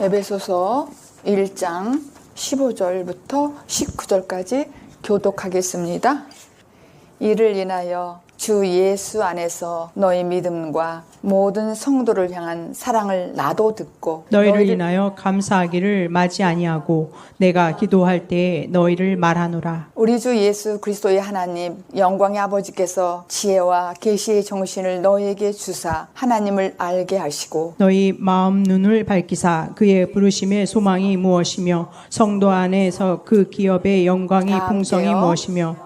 에베소서 1장 15절부터 19절까지 교독하겠습니다. 이를 인하여 주 예수 안에서 너희 믿음과 모든 성도를 향한 사랑을 나도 듣고 너희를 인하여 감사하기를 마지 아니하고 내가 기도할 때에 너희를 말하노라. 우리 주 예수 그리스도의 하나님 영광의 아버지께서 지혜와 계시의 정신을 너희에게 주사 하나님을 알게 하시고 너희 마음 눈을 밝히사 그의 부르심의 소망이 무엇이며 성도 안에서 그 기업의 영광이 다 풍성이. 무엇이며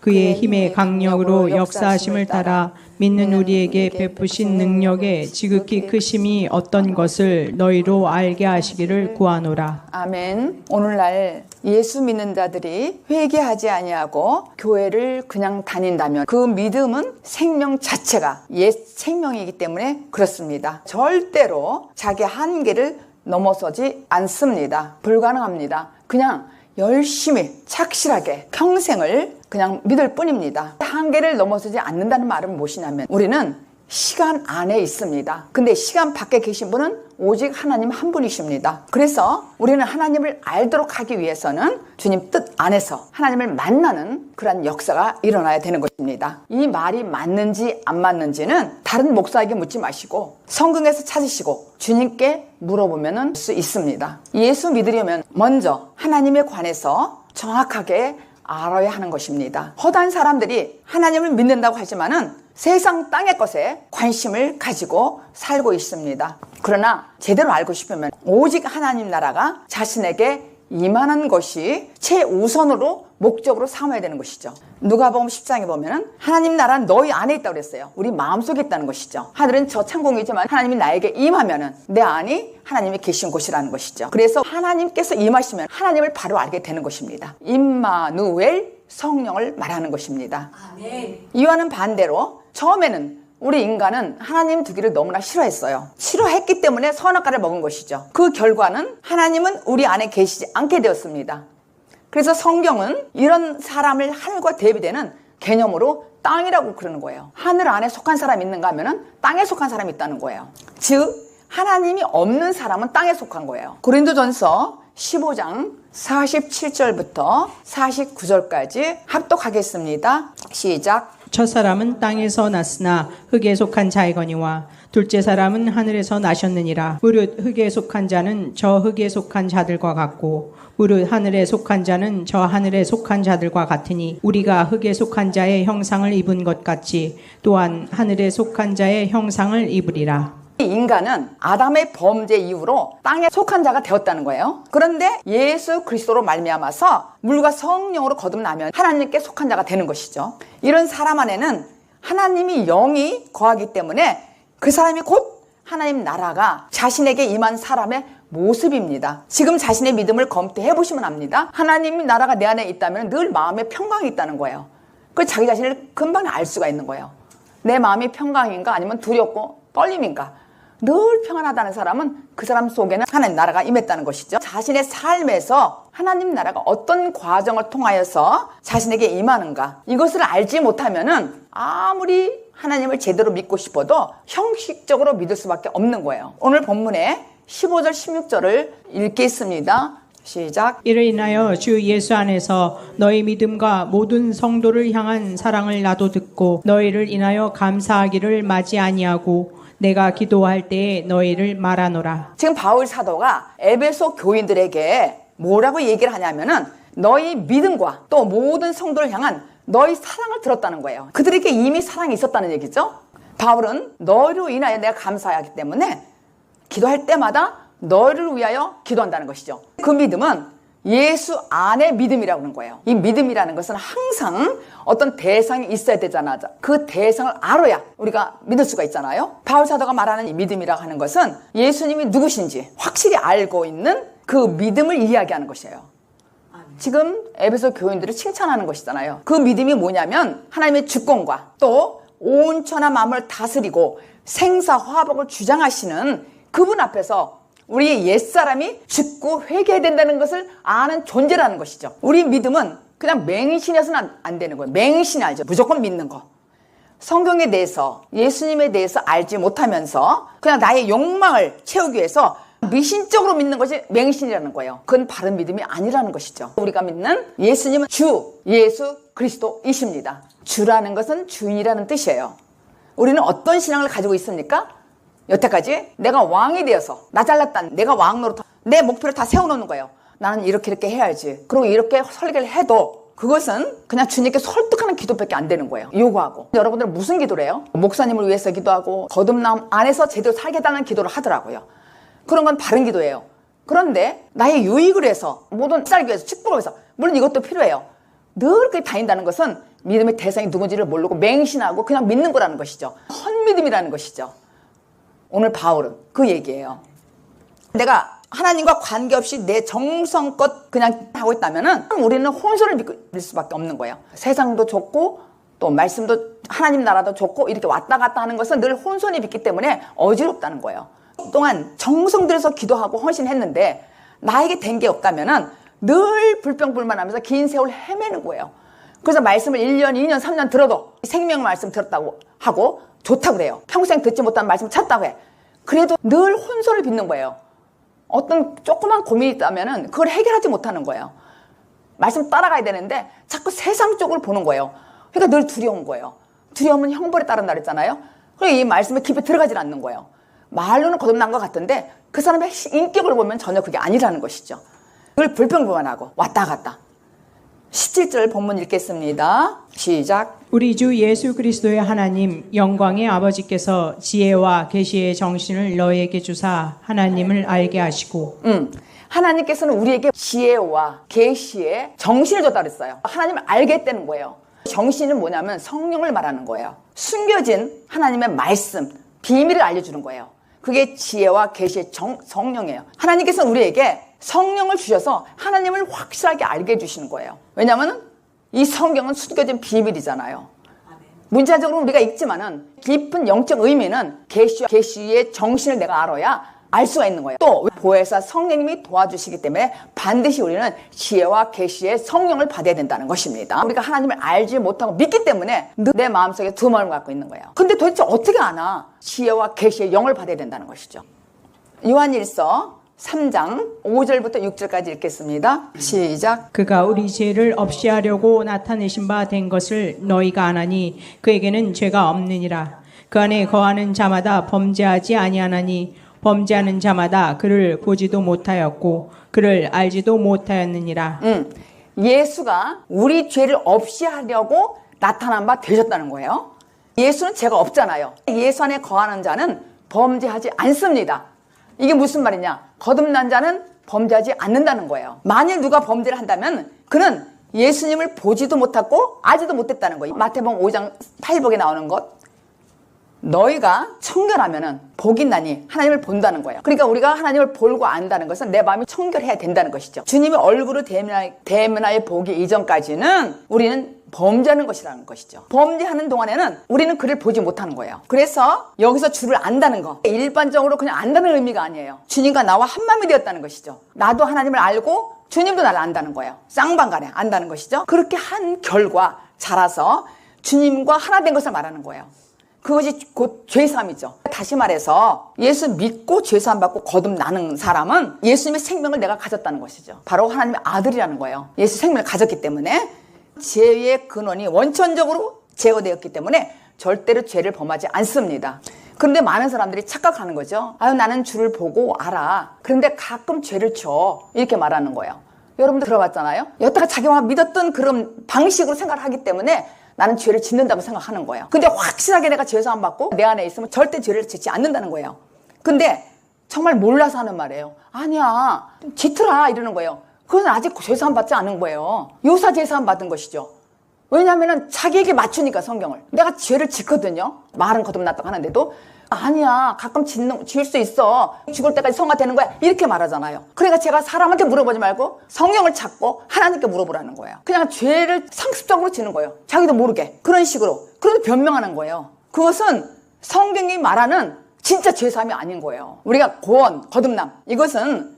그의 힘의 강력으로 역사하심을 따라 믿는 우리에게 베푸신 능력의 지극히 크심이 어떤 것을 너희로 알게 하시기를 구하노라. 아멘. 오늘날 예수 믿는 자들이 회개하지 아니하고 교회를 그냥 다닌다면 그 믿음은 생명 자체가 옛 생명이기 때문에 그렇습니다. 절대로 자기 한계를 넘어서지 않습니다. 불가능합니다. 그냥 열심히 착실하게 평생을 그냥 믿을 뿐입니다. 한계를 넘어서지 않는다는 말은 무엇이냐면 우리는 시간 안에 있습니다. 근데 시간 밖에 계신 분은 오직 하나님 한 분이십니다. 그래서 우리는 하나님을 알도록 하기 위해서는 주님 뜻 안에서 하나님을 만나는 그러한 역사가 일어나야 되는 것입니다. 이 말이 맞는지 안 맞는지는 다른 목사에게 묻지 마시고 성경에서 찾으시고 주님께 물어보면 수 있습니다. 예수 믿으려면 먼저 하나님에 관해서 정확하게 알아야 하는 것입니다. 허다한 사람들이 하나님을 믿는다고 하지만은 세상 땅의 것에 관심을 가지고 살고 있습니다. 그러나 제대로 알고 싶으면 오직 하나님 나라가 자신에게 임하는 것이 최우선으로 목적으로 삼아야 되는 것이죠. 누가복음 10장에 보면은 하나님 나라는 너희 안에 있다고 그랬어요. 우리 마음속에 있다는 것이죠. 하늘은 저 창공이지만 하나님이 나에게 임하면은 내 안이 하나님이 계신 곳이라는 것이죠. 그래서 하나님께서 임하시면 하나님을 바로 알게 되는 것입니다. 임마누엘 성령을 말하는 것입니다. 이와는 반대로 처음에는 우리 인간은 하나님 두기를 너무나 싫어했어요. 싫어했기 때문에 선악과를 먹은 것이죠. 그 결과는 하나님은 우리 안에 계시지 않게 되었습니다. 그래서 성경은 이런 사람을 하늘과 대비되는 개념으로 땅이라고 그러는 거예요. 하늘 안에 속한 사람이 있는가 하면은 땅에 속한 사람이 있다는 거예요. 즉 하나님이 없는 사람은 땅에 속한 거예요. 고린도전서 15장 47절부터 49절까지 합독하겠습니다. 시작. 첫 사람은 땅에서 났으나 흙에 속한 자이거니와 둘째 사람은 하늘에서 나셨느니라. 무릇 흙에 속한 자는 저 흙에 속한 자들과 같고 무릇 하늘에 속한 자는 저 하늘에 속한 자들과 같으니 우리가 흙에 속한 자의 형상을 입은 것 같이 또한 하늘에 속한 자의 형상을 입으리라. 이 인간은 아담의 범죄 이후로 땅에 속한 자가 되었다는 거예요. 그런데 예수 그리스도로 말미암아서 물과 성령으로 거듭나면 하나님께 속한 자가 되는 것이죠. 이런 사람 안에는 하나님이 영이 거하기 때문에 그 사람이 곧 하나님 나라가 자신에게 임한 사람의 모습입니다. 지금 자신의 믿음을 검토해 보시면 압니다. 하나님 나라가 내 안에 있다면 늘 마음에 평강이 있다는 거예요. 그 자기 자신을 금방 알 수가 있는 거예요. 내 마음이 평강인가 아니면 두렵고 떨림인가? 늘 평안하다는 사람은 그 사람 속에는 하나님 나라가 임했다는 것이죠. 자신의 삶에서 하나님 나라가 어떤 과정을 통하여서 자신에게 임하는가 이것을 알지 못하면은 아무리 하나님을 제대로 믿고 싶어도 형식적으로 믿을 수밖에 없는 거예요. 오늘 본문에 15절 16절을 읽겠습니다. 시작. 이를 인하여 주 예수 안에서 너희 믿음과 모든 성도를 향한 사랑을 나도 듣고 너희를 인하여 감사하기를 마지 아니하고 내가 기도할 때에 너희를 말하노라. 지금 바울 사도가 에베소 교인들에게 뭐라고 얘기를 하냐면은 너희 믿음과 또 모든 성도를 향한 너희 사랑을 들었다는 거예요. 그들에게 이미 사랑이 있었다는 얘기죠. 바울은 너희로 인하여 내가 감사하기 때문에 기도할 때마다 너희를 위하여 기도한다는 것이죠. 그 믿음은 예수 안의 믿음이라고 하는 거예요. 이 믿음이라는 것은 항상 어떤 대상이 있어야 되잖아. 그 대상을 알아야 우리가 믿을 수가 있잖아요. 바울 사도가 말하는 이 믿음이라고 하는 것은 예수님이 누구신지 확실히 알고 있는 그 믿음을 이야기하는 것이에요. 지금 에베소 교인들을 칭찬하는 것이잖아요. 그 믿음이 뭐냐면 하나님의 주권과 또 온천한 마음을 다스리고 생사 화복을 주장하시는 그분 앞에서 우리의 옛사람이 죽고 회개해야 된다는 것을 아는 존재라는 것이죠. 우리 믿음은 그냥 맹신해서는 안, 안 되는 거예요. 맹신 알죠? 무조건 믿는 거. 성경에 대해서 예수님에 대해서 알지 못하면서 그냥 나의 욕망을 채우기 위해서 미신적으로 믿는 것이 맹신이라는 거예요. 그건 바른 믿음이 아니라는 것이죠. 우리가 믿는 예수님은 주, 예수 그리스도이십니다. 주라는 것은 주인이라는 뜻이에요. 우리는 어떤 신앙을 가지고 있습니까? 여태까지 내가 왕이 되어서 나 잘났다. 내가 왕 노릇 내 목표를 다 세워놓는 거예요. 나는 이렇게 이렇게 해야지. 그리고 이렇게 설계를 해도 그것은 그냥 주님께 설득하는 기도밖에 안 되는 거예요. 요구하고. 여러분들은 무슨 기도를 해요? 목사님을 위해서 기도하고 거듭남 안에서 제대로 살겠다는 기도를 하더라고요. 그런 건 바른 기도예요. 그런데 나의 유익을 위해서 모든 살기 위해서 축복을 위해서 물론 이것도 필요해요. 늘 그렇게 다닌다는 것은 믿음의 대상이 누군지를 모르고 맹신하고 그냥 믿는 거라는 것이죠. 헛믿음이라는 것이죠. 오늘 바울은 그 얘기예요. 내가 하나님과 관계없이 내 정성껏 그냥 하고 있다면은 우리는 혼선을 믿을 수밖에 없는 거예요. 세상도 좋고 또 말씀도 하나님 나라도 좋고 이렇게 왔다 갔다 하는 것은 늘 혼선이 있기 때문에 어지럽다는 거예요. 또한 정성 들여서 기도하고 헌신했는데 나에게 된 게 없다면은 늘 불평불만하면서 긴 세월 헤매는 거예요. 그래서 말씀을 1년, 2년, 3년 들어도 생명 말씀 들었다고 하고 좋다고 그래요. 평생 듣지 못한 말씀 찾다고 해. 그래도 늘 혼선을 빚는 거예요. 어떤 조그만 고민이 있다면은 그걸 해결하지 못하는 거예요. 말씀 따라가야 되는데 자꾸 세상 쪽을 보는 거예요. 그러니까 늘 두려운 거예요. 두려움은 형벌에 따른다 그랬잖아요. 그리고 이 말씀에 깊이 들어가질 않는 거예요. 말로는 거듭난 것 같은데 그 사람의 인격을 보면 전혀 그게 아니라는 것이죠. 늘 불평불만하고 왔다 갔다. 17절 본문 읽겠습니다. 시작. 우리 주 예수 그리스도의 하나님 영광의 아버지께서 지혜와 계시의 정신을 너에게 주사 하나님을 알게 하시고 음, 하나님께서는 우리에게 지혜와 계시의 정신을 줬다 그랬어요. 하나님을 알게 했다는 거예요. 정신은 뭐냐면 성령을 말하는 거예요. 숨겨진 하나님의 말씀, 비밀을 알려주는 거예요. 그게 지혜와 계시의 정, 성령이에요. 하나님께서 우리에게 성령을 주셔서 하나님을 확실하게 알게 해주시는 거예요. 왜냐하면 이 성경은 숨겨진 비밀이잖아요. 문자적으로 우리가 읽지만은 깊은 영적 의미는 계시 계시의 정신을 내가 알아야 알 수가 있는 거예요. 또 보혜사 성령님이 도와주시기 때문에 반드시 우리는 지혜와 계시의 성령을 받아야 된다는 것입니다. 우리가 하나님을 알지 못하고 믿기 때문에 늘내 마음속에 두 마음을 갖고 있는 거예요. 근데 도대체 어떻게 아나? 지혜와 계시의 영을 받아야 된다는 것이죠. 요한일서 3장 5절부터 6절까지 읽겠습니다. 시작. 그가 우리 죄를 없이 하려고 나타내신 바 된 것을 너희가 아나니 그에게는 죄가 없느니라 그 안에 거하는 자마다 범죄하지 아니하나니 범죄하는 자마다 그를 보지도 못하였고 그를 알지도 못하였느니라 음, 예수가 우리 죄를 없이 하려고 나타난 바 되셨다는 거예요. 예수는 죄가 없잖아요. 예수 안에 거하는 자는 범죄하지 않습니다. 이게 무슨 말이냐? 거듭난 자는 범죄하지 않는다는 거예요. 만일 누가 범죄를 한다면 그는 예수님을 보지도 못하고 알지도 못했다는 거예요. 마태복음 5장 8복에 나오는 것. 너희가 청결하면은 복이 나니 하나님을 본다는 거예요. 그러니까 우리가 하나님을 볼고 안다는 것은 내 마음이 청결해야 된다는 것이죠. 주님의 얼굴을 대면하여 보기 이전까지는 우리는 범죄하는 것이라는 것이죠. 범죄하는 동안에는 우리는 그를 보지 못하는 거예요. 그래서 여기서 주를 안다는 거. 일반적으로 그냥 안다는 의미가 아니에요. 주님과 나와 한 마음이 되었다는 것이죠. 나도 하나님을 알고 주님도 나를 안다는 거예요. 쌍방간에 안다는 것이죠. 그렇게 한 결과 자라서 주님과 하나 된 것을 말하는 거예요. 그것이 곧 죄사함이죠. 다시 말해서 예수 믿고 죄사함 받고 거듭나는 사람은 예수님의 생명을 내가 가졌다는 것이죠. 바로 하나님의 아들이라는 거예요. 예수 생명을 가졌기 때문에 죄의 근원이 원천적으로 제거되었기 때문에 절대로 죄를 범하지 않습니다. 그런데 많은 사람들이 착각하는 거죠. 아유 나는 주를 보고 알아. 그런데 가끔 죄를 져 이렇게 말하는 거예요. 여러분들 들어봤잖아요. 여태가 자기가 믿었던 그런 방식으로 생각을 하기 때문에 나는 죄를 짓는다고 생각하는 거예요. 근데 확실하게 내가 죄사함 받고 내 안에 있으면 절대 죄를 짓지 않는다는 거예요. 근데 정말 몰라서 하는 말이에요. 아니야, 짓더라 이러는 거예요. 그건 아직 죄사함 받지 않은 거예요. 요사 죄사함 받은 것이죠. 왜냐하면 자기에게 맞추니까 성경을. 내가 죄를 짓거든요. 말은 거듭났다고 하는데도 아니야 가끔 짓는, 지을 수 있어. 죽을 때까지 성화 되는 거야. 이렇게 말하잖아요. 그러니까 제가 사람한테 물어보지 말고 성경을 찾고 하나님께 물어보라는 거예요. 그냥 죄를 상습적으로 지는 거예요. 자기도 모르게. 그런 식으로. 그런데 변명하는 거예요. 그것은 성경이 말하는 진짜 죄사함이 아닌 거예요. 우리가 구원 거듭남. 이것은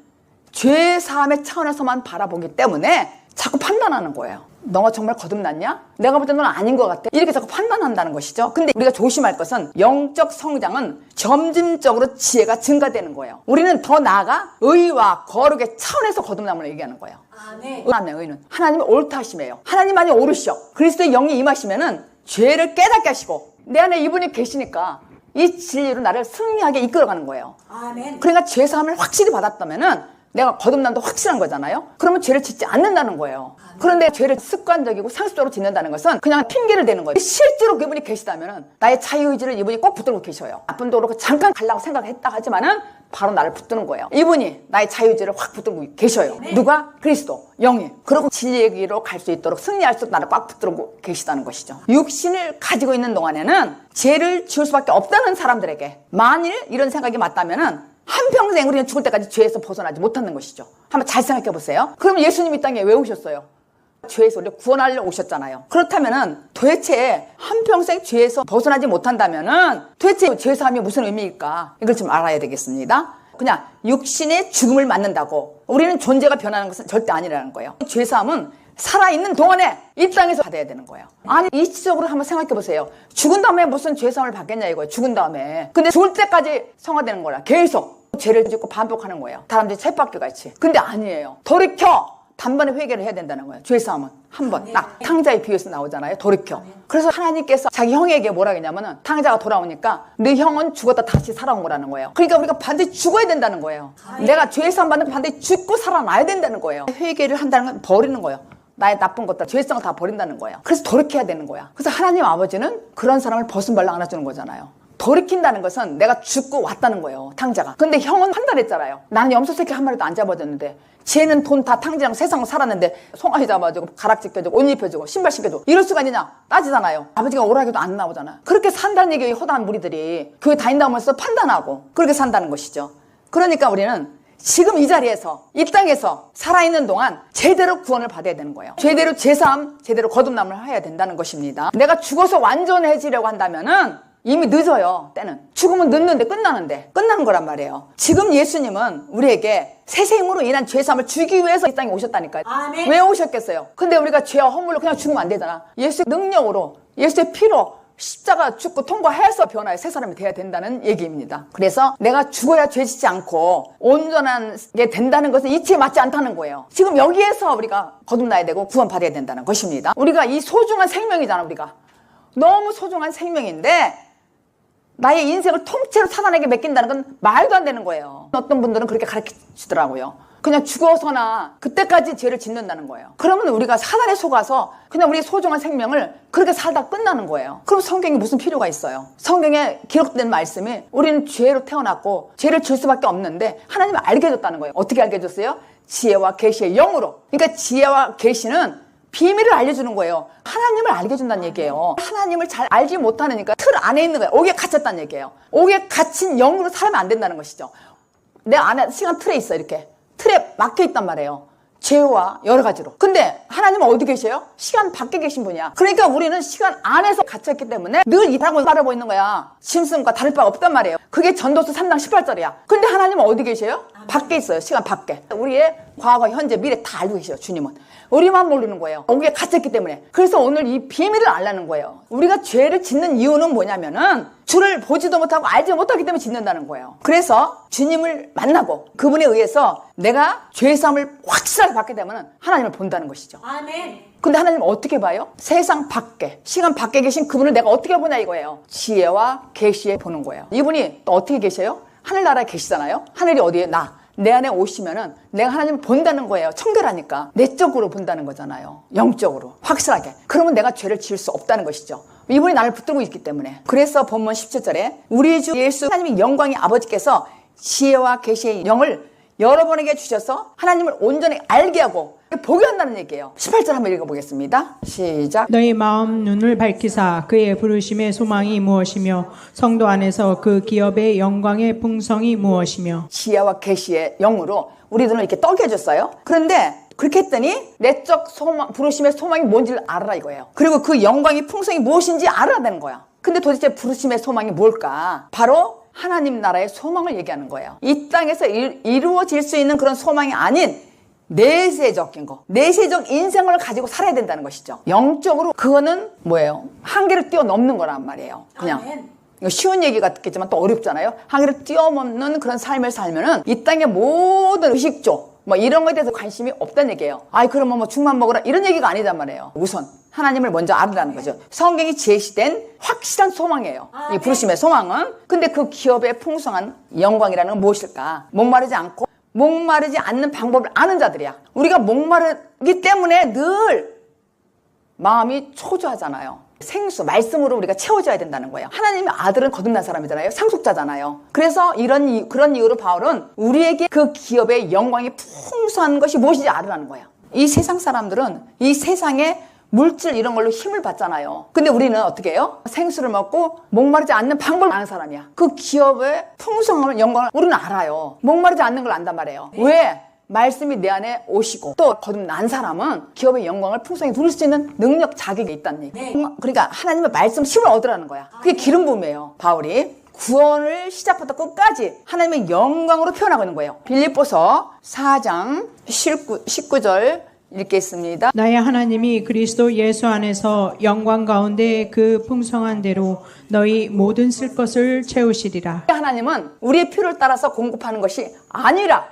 죄사함의 차원에서만 바라보기 때문에 자꾸 판단하는 거예요. 너가 정말 거듭났냐? 내가 볼때 너는 아닌 것 같아. 이렇게 자꾸 판단한다는 것이죠. 근데 우리가 조심할 것은 영적 성장은 점진적으로 지혜가 증가되는 거예요. 우리는 더 나아가 의와 거룩의 차원에서 거듭남을 얘기하는 거예요. 아멘. 하나님의 의는 하나님의 옳다 하심이에요. 하나님만이 옳으시오. 그리스도의 영이 임하시면은 죄를 깨닫게 하시고 내 안에 이분이 계시니까 이 진리로 나를 승리하게 이끌어가는 거예요. 아멘. 그러니까 죄 사함을 확실히 받았다면은 내가 거듭남도 확실한 거잖아요. 그러면 죄를 짓지 않는다는 거예요. 그런데 죄를 습관적이고 상습적으로 짓는다는 것은 그냥 핑계를 대는 거예요. 실제로 그분이 계시다면은 나의 자유의지를 이분이 꼭 붙들고 계셔요. 나쁜 도로 잠깐 가려고 생각했다 하지만은 바로 나를 붙드는 거예요. 이분이 나의 자유의지를 확 붙들고 계셔요. 누가? 그리스도, 영이. 그리고 진리의 길로 갈 수 있도록 승리할 수 있도록 나를 꽉 붙들고 계시다는 것이죠. 육신을 가지고 있는 동안에는 죄를 지을 수밖에 없다는 사람들에게 만일 이런 생각이 맞다면은 한평생 우리는 죽을 때까지 죄에서 벗어나지 못하는 것이죠. 한번 잘 생각해 보세요. 그럼 예수님 이 땅에 왜 오셨어요? 죄에서 우리를 구원하려 오셨잖아요. 그렇다면은 도대체 한평생 죄에서 벗어나지 못한다면은 도대체 죄사함이 무슨 의미일까? 이걸 좀 알아야 되겠습니다. 그냥 육신의 죽음을 맞는다고 우리는 존재가 변하는 것은 절대 아니라는 거예요. 죄사함은 살아있는 동안에 이 땅에서 받아야 되는 거예요. 아니, 이치적으로 한번 생각해 보세요. 죽은 다음에 무슨 죄사함을 받겠냐 이거예요. 죽은 다음에. 근데 죽을 때까지 성화되는 거라. 계속 죄를 짓고 반복하는 거예요. 사람들이 쳇바퀴 같이. 근데 아니에요. 돌이켜! 단번에 회개를 해야 된다는 거예요. 죄사함은. 한 번. 딱. 탕자의 비유에서 나오잖아요. 돌이켜. 그래서 하나님께서 자기 형에게 뭐라 그러냐면은 탕자가 돌아오니까 네 형은 죽었다 다시 살아온 거라는 거예요. 그러니까 우리가 반드시 죽어야 된다는 거예요. 내가 죄사함 받는 거 반드시 죽고 살아나야 된다는 거예요. 회개를 한다는 건 버리는 거예요. 나의 나쁜 것들, 죄성을 다 버린다는 거예요. 그래서 돌이켜야 되는 거야. 그래서 하나님 아버지는 그런 사람을 벗은발로 안아주는 거잖아요. 돌이킨다는 것은 내가 죽고 왔다는 거예요. 탕자가. 근데 형은 판단했잖아요. 나는 염소 새끼 한 마리도 안 잡아줬는데 쟤는 돈 다 탕지랑 세상을 살았는데 송아지 잡아주고 가락지 껴주고 옷 입혀주고 신발 신겨주고 이럴 수가 있느냐 따지잖아요 아버지가 오라기도 안 나오잖아 그렇게 산다는 얘기예요 허다한 무리들이 교회 다닌다면서 판단하고 그렇게 산다는 것이죠 그러니까 우리는 지금 이 자리에서 이 땅에서 살아있는 동안 제대로 구원을 받아야 되는 거예요. 제대로 제사함, 제대로 거듭남을 해야 된다는 것입니다. 내가 죽어서 완전해지려고 한다면은 이미 늦어요. 때는 죽으면 늦는데 끝나는데 끝나는 거란 말이에요. 지금 예수님은 우리에게 새 생으로 인한 죄사함을 주기 위해서 이 땅에 오셨다니까요. 아멘. 왜 오셨겠어요? 근데 우리가 죄와 허물로 그냥 죽으면 안 되잖아. 예수의 능력으로 예수의 피로 십자가 죽고 통과해서 변화의 새 사람이 돼야 된다는 얘기입니다. 그래서 내가 죽어야 죄짓지 않고 온전하게 된다는 것은 이치에 맞지 않다는 거예요. 지금 여기에서 우리가 거듭나야 되고 구원받아야 된다는 것입니다. 우리가 이 소중한 생명이잖아, 우리가. 너무 소중한 생명인데 나의 인생을 통째로 사단에게 맡긴다는 건 말도 안 되는 거예요. 어떤 분들은 그렇게 가르치더라고요. 그냥 죽어서나 그때까지 죄를 짓는다는 거예요. 그러면 우리가 사단에 속아서 그냥 우리 소중한 생명을 그렇게 살다 끝나는 거예요. 그럼 성경이 무슨 필요가 있어요? 성경에 기록된 말씀이 우리는 죄로 태어났고 죄를 질 수밖에 없는데 하나님이 알게 해줬다는 거예요. 어떻게 알게 해줬어요? 지혜와 계시의 영으로. 그러니까 지혜와 계시는 비밀을 알려주는 거예요. 하나님을 알게 해준다는 얘기예요. 하나님을 잘 알지 못하니까 틀 안에 있는 거예요. 옥에 갇혔다는 얘기예요. 옥에 갇힌 영으로 살면 안 된다는 것이죠. 내 안에 시간 틀에 있어 이렇게 틀에 막혀 있단 말이에요. 죄와 여러 가지로. 근데 하나님은 어디 계셔요? 시간 밖에 계신 분이야. 그러니까 우리는 시간 안에서 갇혔기 때문에 늘 이라고 바라보고 있는 거야. 심슨과 다를 바가 없단 말이에요. 그게 전도서 3장 18절이야. 근데 하나님은 어디 계셔요? 밖에 있어요. 시간 밖에. 우리의 과거, 현재, 미래 다 알고 계셔요. 주님은. 우리만 모르는 거예요. 우리가 갇혔기 때문에. 그래서 오늘 이 비밀을 알라는 거예요. 우리가 죄를 짓는 이유는 뭐냐면은 주를 보지도 못하고 알지 못하기 때문에 짓는다는 거예요. 그래서 주님을 만나고 그분에 의해서 내가 죄사함을 확실하게 받게 되면 하나님을 본다는 것이죠. 아멘. 근데 하나님 어떻게 봐요? 세상 밖에, 시간 밖에 계신 그분을 내가 어떻게 보냐 이거예요. 지혜와 계시에 보는 거예요. 이분이 또 어떻게 계셔요? 하늘나라에 계시잖아요. 하늘이 어디에? 나. 내 안에 오시면은 내가 하나님을 본다는 거예요. 청결하니까. 내적으로 본다는 거잖아요. 영적으로. 확실하게. 그러면 내가 죄를 지을 수 없다는 것이죠. 이분이 나를 붙들고 있기 때문에. 그래서 본문 17절에 우리 주 예수 하나님의 영광의 아버지께서 지혜와 계시의 영을 여러분에게 주셔서 하나님을 온전히 알게 하고 보게 한다는 얘기예요. 18절 한번 읽어보겠습니다. 시작. 너희 마음 눈을 밝히사 그의 부르심의 소망이 무엇이며 성도 안에서 그 기업의 영광의 풍성이 무엇이며 지혜와 계시의 영으로 우리들은 이렇게 떠게 해줬어요. 그런데 그렇게 했더니 내적 소망, 부르심의 소망이 뭔지를 알아라 이거예요. 그리고 그 영광의 풍성이 무엇인지 알아야 되는 거야. 근데 도대체 부르심의 소망이 뭘까? 바로 하나님 나라의 소망을 얘기하는 거예요. 이 땅에서 일, 이루어질 수 있는 그런 소망이 아닌 내세적인 거, 내세적 인생을 가지고 살아야 된다는 것이죠. 영적으로 그거는 뭐예요? 한계를 뛰어넘는 거란 말이에요. 그냥. 쉬운 얘기 같겠지만 또 어렵잖아요. 한계를 뛰어넘는 그런 삶을 살면은 이 땅의 모든 의식조, 뭐 이런 거에 대해서 관심이 없다는 얘기예요. 아이 그러면 뭐 죽만 먹으라 이런 얘기가 아니단 말이에요. 우선 하나님을 먼저 알으라는 거죠. 성경이 제시된 확실한 소망이에요. 이 부르심의 소망은. 근데 그 기업의 풍성한 영광이라는 건 무엇일까? 목마르지 않고 목마르지 않는 방법을 아는 자들이야. 우리가 목마르기 때문에 늘 마음이 초조하잖아요. 생수, 말씀으로 우리가 채워줘야 된다는 거예요. 하나님의 아들은 거듭난 사람이잖아요. 상속자잖아요. 그래서 이런, 이- 그런 이유로 바울은 우리에게 그 기업의 영광이 풍성한 것이 무엇인지 알으라는 거예요. 이 세상 사람들은 이 세상에 물질 이런 걸로 힘을 받잖아요. 근데 우리는 어떻게 해요? 생수를 먹고 목마르지 않는 방법을 아는 사람이야. 그 기업의 풍성함을 영광을 우리는 알아요. 목마르지 않는 걸 안단 말이에요. 왜? 말씀이 내 안에 오시고 또 거듭난 사람은 기업의 영광을 풍성히 누릴 수 있는 능력 자격이 있다는 얘기. 그러니까 하나님의 말씀 힘을 얻으라는 거야. 그게 기름 부음이에요. 바울이 구원을 시작부터 끝까지 하나님의 영광으로 표현하고 있는 거예요. 빌립보서 4장 19, 19절 읽겠습니다. 나의 하나님이 그리스도 예수 안에서 영광 가운데 그 풍성한 대로 너희 모든 쓸 것을 채우시리라. 하나님은 우리의 필요를 따라서 공급하는 것이 아니라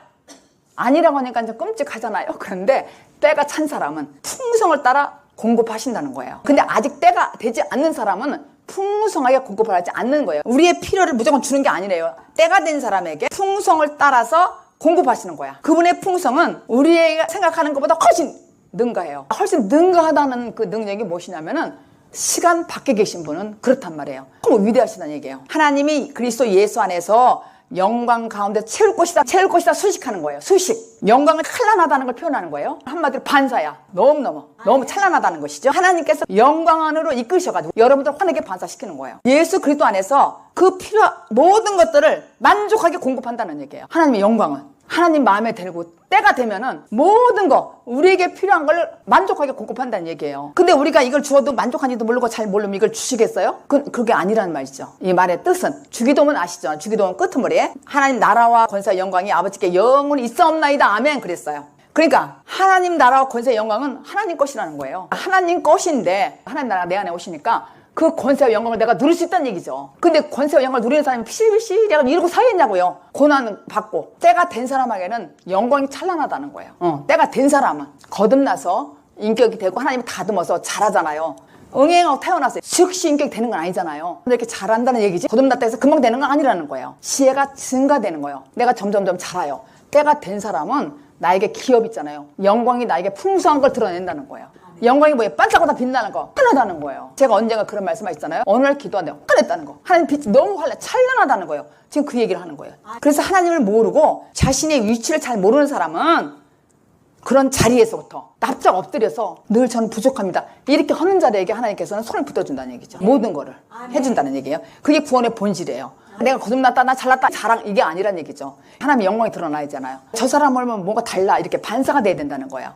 아니라고 하니까 좀 끔찍하잖아요. 그런데 때가 찬 사람은 풍성을 따라 공급하신다는 거예요. 근데 아직 때가 되지 않는 사람은 풍성하게 공급을 하지 않는 거예요. 우리의 필요를 무조건 주는 게 아니래요. 때가 된 사람에게 풍성을 따라서 공급하시는 거야. 그분의 풍성은 우리가 생각하는 것보다 훨씬 능가해요. 훨씬 능가하다는 그 능력이 무엇이냐면은 시간 밖에 계신 분은 그렇단 말이에요. 너무 위대하시다는 얘기예요. 하나님이 그리스도 예수 안에서 영광 가운데 채울 것이다, 채울 것이다 수식하는 거예요. 수식. 영광을 찬란하다는 걸 표현하는 거예요. 한마디로 반사야. 너무너무, 너무 찬란하다는 것이죠. 하나님께서 영광 안으로 이끄셔가지고 여러분들 환하게 반사시키는 거예요. 예수 그리스도 안에서 그 필요, 모든 것들을 만족하게 공급한다는 얘기예요. 하나님의 영광은. 하나님 마음에 들고 때가 되면은 모든 거 우리에게 필요한 걸 만족하게 공급한다는 얘기예요. 근데 우리가 이걸 주어도 만족한지도 모르고 잘 모르면 이걸 주시겠어요? 그, 그게 아니라는 말이죠. 이 말의 뜻은 주기도문 아시죠? 주기도문 끄트머리에 하나님 나라와 권세 영광이 아버지께 영원히 있사옵나이다 아멘 그랬어요. 그러니까 하나님 나라와 권세 영광은 하나님 것이라는 거예요. 하나님 것인데 하나님 나라 내 안에 오시니까 그 권세와 영광을 내가 누릴 수 있다는 얘기죠. 근데 권세와 영광을 누리는 사람이 피실피실 내가 이러고 사겠냐고요. 고난 받고 때가 된 사람에게는 영광이 찬란하다는 거예요. 어, 때가 된 사람은 거듭나서 인격이 되고 하나님이 다듬어서 잘하잖아요. 응행하고 태어났어요. 즉시 인격이 되는 건 아니잖아요. 근데 이렇게 잘한다는 얘기지. 거듭났다 해서 금방 되는 건 아니라는 거예요. 지혜가 증가되는 거예요. 내가 점점점 자라요. 때가 된 사람은 나에게 기업 있잖아요. 영광이 나에게 풍성한 걸 드러낸다는 거예요. 영광이 뭐예요? 반짝거다 빛나는 거. 환하다는 거예요. 제가 언젠가 그런 말씀하셨잖아요. 어느 날 기도하는데 환했다는 거. 하나님 빛이 너무 환해. 찬란하다는 거예요. 지금 그 얘기를 하는 거예요. 그래서 하나님을 모르고 자신의 위치를 잘 모르는 사람은 그런 자리에서부터 납작 엎드려서 늘 저는 부족합니다. 이렇게 하는 자리에게 하나님께서는 손을 붙어준다는 얘기죠. 모든 거를 해준다는 얘기예요. 그게 구원의 본질이에요. 내가 거듭났다, 나 잘났다, 자랑 이게 아니란 얘기죠. 하나님의 영광이 드러나야 잖아요. 저 사람 얼면 뭔가 달라 이렇게 반사가 돼야 된다는 거예요.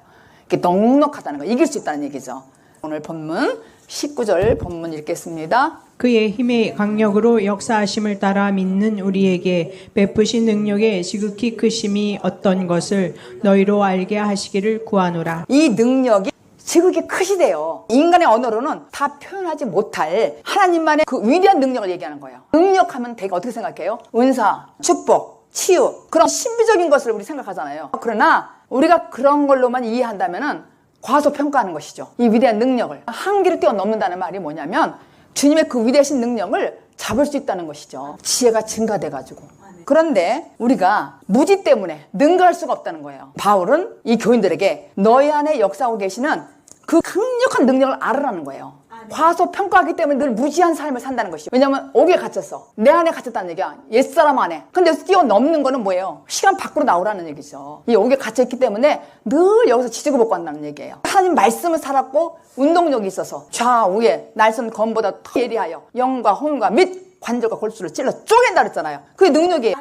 이렇게 넉넉하다는 거, 이길 수 있다는 얘기죠. 오늘 본문 19절 본문 읽겠습니다. 그의 힘의 강력으로 역사하심을 따라 믿는 우리에게 베푸신 능력의 지극히 크심이 어떤 것을 너희로 알게 하시기를 구하노라. 이 능력이 지극히 크시대요. 인간의 언어로는 다 표현하지 못할 하나님만의 그 위대한 능력을 얘기하는 거예요. 능력하면 되게 어떻게 생각해요? 은사, 축복, 치유 그런 신비적인 것을 우리 생각하잖아요. 그러나 우리가 그런 걸로만 이해한다면은 과소평가하는 것이죠. 이 위대한 능력을 한계를 뛰어넘는다는 말이 뭐냐면 주님의 그 위대하신 능력을 잡을 수 있다는 것이죠. 지혜가 증가돼 가지고. 그런데 우리가 무지 때문에 능가할 수가 없다는 거예요. 바울은 이 교인들에게 너희 안에 역사하고 계시는 그 강력한 능력을 알으라는 거예요. 과소 평가하기 때문에 늘 무지한 삶을 산다는 것이죠. 왜냐면 옥에 갇혔어. 내 안에 갇혔다는 얘기야. 옛사람 안에. 근데 여기서 뛰어넘는 거는 뭐예요? 시간 밖으로 나오라는 얘기죠. 이 옥에 갇혀있기 때문에 늘 여기서 지지고 볶고 한다는 얘기예요. 하나님 말씀을 살았고 운동력이 있어서 좌우에 날선 검보다 더 예리하여 영과 혼과 및 관절과 골수를 찔러 쪼갠다 그랬잖아요. 그게 능력이에요.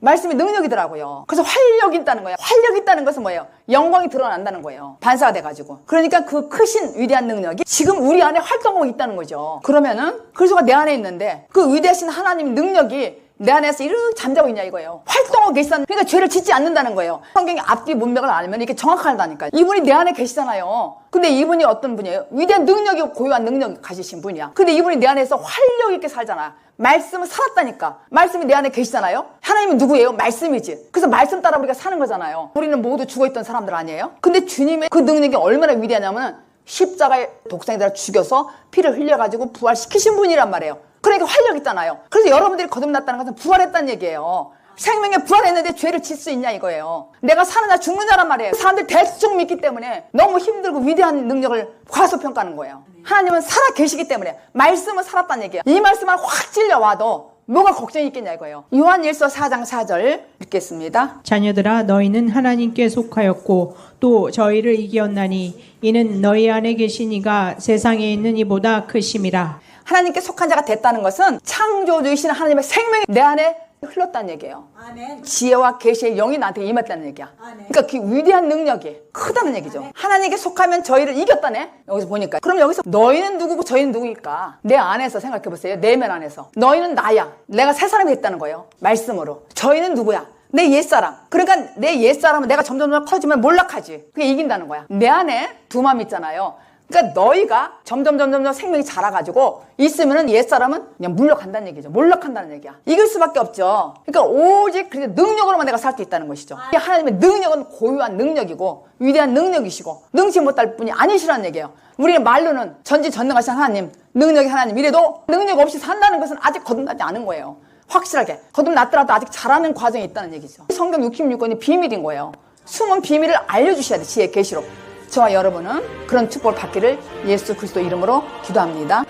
말씀이 능력이더라고요. 그래서 활력이 있다는 거예요. 활력이 있다는 것은 뭐예요? 영광이 드러난다는 거예요. 반사가 돼가지고. 그러니까 그 크신 위대한 능력이 지금 우리 안에 활동하고 있다는 거죠. 그러면은 그리스도가 내 안에 있는데 그 위대하신 하나님 능력이 내 안에서 이렇게 잠자고 있냐 이거예요. 활동하고 계시다는 그러니까 죄를 짓지 않는다는 거예요. 성경의 앞뒤 문맥을 알면 이렇게 정확하다니까. 이분이 내 안에 계시잖아요. 근데 이분이 어떤 분이에요? 위대한 능력이 고유한 능력 가지신 분이야. 근데 이분이 내 안에서 활력 있게 살잖아. 말씀을 살았다니까. 말씀이 내 안에 계시잖아요. 하나님은 누구예요? 말씀이지. 그래서 말씀 따라 우리가 사는 거잖아요. 우리는 모두 죽어있던 사람들 아니에요? 근데 주님의 그 능력이 얼마나 위대하냐면 십자가의 독생자를 죽여서 피를 흘려가지고 부활시키신 분이란 말이에요. 그러니까 활력 있잖아요. 그래서 여러분들이 거듭났다는 것은 부활했다는 얘기예요. 생명에 부활했는데 죄를 질 수 있냐 이거예요. 내가 사느냐 죽느냐란 말이에요. 사람들 대충 믿기 때문에 너무 힘들고 위대한 능력을 과소평가하는 거예요. 하나님은 살아 계시기 때문에 말씀은 살았다는 얘기예요. 이 말씀만 확 찔려와도 뭐가 걱정이 있겠냐 이거예요. 요한 1서 4장 4절 읽겠습니다. 자녀들아 너희는 하나님께 속하였고 또 저희를 이기었나니 이는 너희 안에 계신 이가 세상에 있는 이보다 크심이라 하나님께 속한 자가 됐다는 것은 창조주이신 하나님의 생명이 내 안에 흘렀다는 얘기예요. 아멘. 지혜와 계시의 영이 나한테 임했다는 얘기야. 아멘. 그러니까 그 위대한 능력이 크다는 얘기죠. 하나님께 속하면 저희를 이겼다네. 여기서 보니까. 그럼 여기서 너희는 누구고 저희는 누구일까? 내 안에서 생각해 보세요. 내면 안에서. 너희는 나야. 내가 새 사람이 됐다는 거예요. 말씀으로. 저희는 누구야? 내 옛사람. 그러니까 내 옛사람은 내가 점점 점 커지면 몰락하지. 그게 이긴다는 거야. 내 안에 두 마음 있잖아요. 그러니까 너희가 점점 점점 점 생명이 자라가지고 있으면은 옛 사람은 그냥 물러간다는 얘기죠. 몰락한다는 얘기야. 이길 수밖에 없죠. 그러니까 오직 그 능력으로만 내가 살 수 있다는 것이죠. 이 하나님의 능력은 고유한 능력이고 위대한 능력이시고 능치 못할 뿐이 아니시라는 얘기예요. 우리는 말로는 전지전능하신 하나님, 능력이 하나님 이래도 능력 없이 산다는 것은 아직 거듭나지 않은 거예요. 확실하게 거듭났더라도 아직 자라는 과정이 있다는 얘기죠. 성경 66권이 비밀인 거예요. 숨은 비밀을 알려주셔야 돼. 지혜 계시로. 저와 여러분은 그런 축복을 받기를 예수 그리스도 이름으로 기도합니다.